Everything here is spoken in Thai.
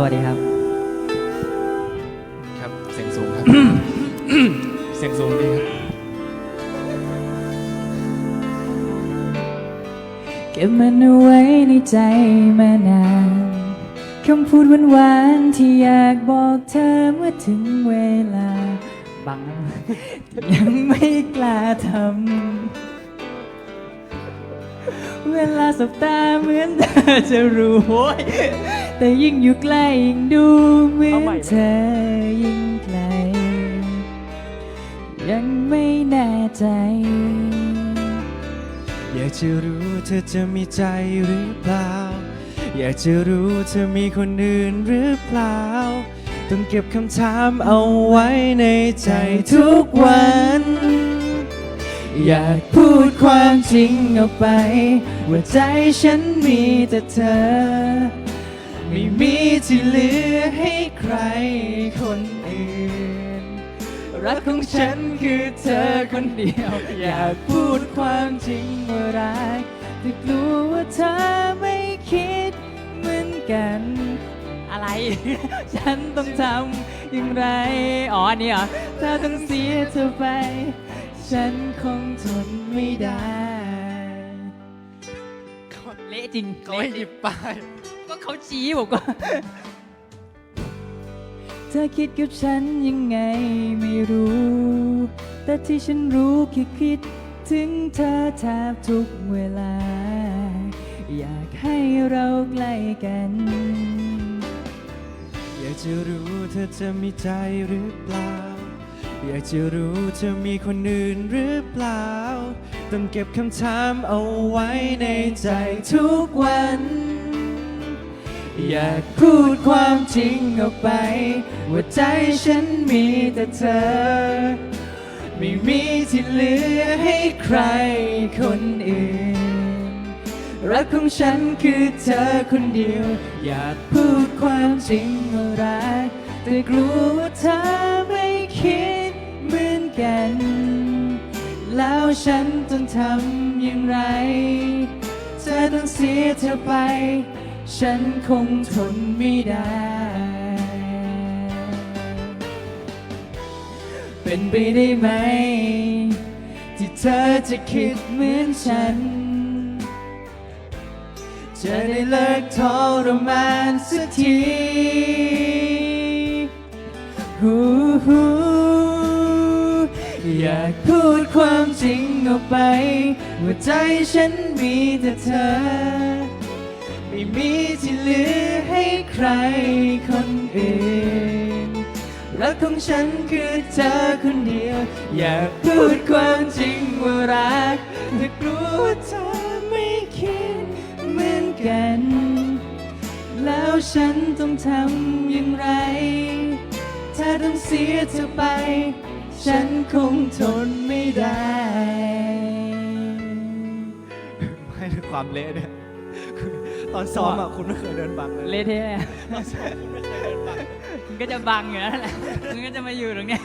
สวัสดีครับ ครับ เสียงสูงครับ เสียงสูงดีครับ เก็บมันเอาไว้ในใจมานานคำพูดหวานๆที่อยากบอกเธอเมื่อถึงเวลา บัง ยังไม่กล้าทำ เวลาสบตาเหมือนเธอจะรู้โว้ย แต่ยิ่งอยู่ใกล้ยิ่งดูเหมือนเธอยิ่งไกล ยังไม่แน่ใจ อยากจะรู้เธอจะมีใจหรือเปล่า อยากจะรู้เธอมีคนอื่นหรือเปล่า ต้องเก็บคำถามเอาไว้ในใจทุกวัน อยากพูดความจริงออกไป ว่าใจฉันมีแต่เธอ ไม่มีที่เหลือให้ใครคนอื่น รักของฉันคือเธอคนเดียว อยากพูดความจริงว่ารักแต่กลัวว่าเธอไม่คิดเหมือนกัน อะไร ฉันต้องทำอย่างไร อ๋ออันนี้เหรอถ้าต้องเสียเธอไป ฉันคงทนไม่ได้ เละจริงเขาให้หยิบป้าย เขาชี้ผมก็ เธอคิดกับฉันยังไงไม่รู้ แต่ที่ฉันรู้คือคิดถึงเธอแทบทุกเวลา อยากให้เราใกล้กัน อยากจะรู้เธอจะมีใจหรือเปล่า อยากจะรู้เธอมีคนอื่นหรือเปล่า ต้องเก็บคำถามเอาไว้ในใจทุกวัน อยากพูดความจริงออกไป ว่าใจฉันมีแต่เธอ ไม่มีที่เหลือให้ใครคนอื่น รักของฉันคือเธอคนเดียว อยากพูดความจริงว่ารักแต่กลัวว่าเธอไม่คิดเหมือนกัน แล้วฉันต้องทำอย่างไร เธอต้องเสียเธอไป ฉันคงทนไม่ได้ เป็นไปได้ไหม ที่เธอจะคิดเหมือนฉัน จะได้เลิกทรมานสักทีฮูฮูอยากพูดความจริงออกไป ว่าใจฉันมีแต่เธอ ที่เหลือให้ใครคนอื่น รักของฉันคือเธอคนเดียว อยากพูดความจริงว่ารักแต่กลัวว่าเธอไม่คิดเหมือนกัน แล้วฉันต้องทำอย่างไร ถ้าต้องเสียเธอไป ฉันคงทนไม่ได้ไม่ความเละเนี่ย ตอนซ้อมอะคุณไม่เคยเดินบังเลยเลเทะคุณไม่เคยเดินบัง มึงก็จะบังอยู่แล้วแหละมึงก็จะมาอยู่ตรงเนี้ย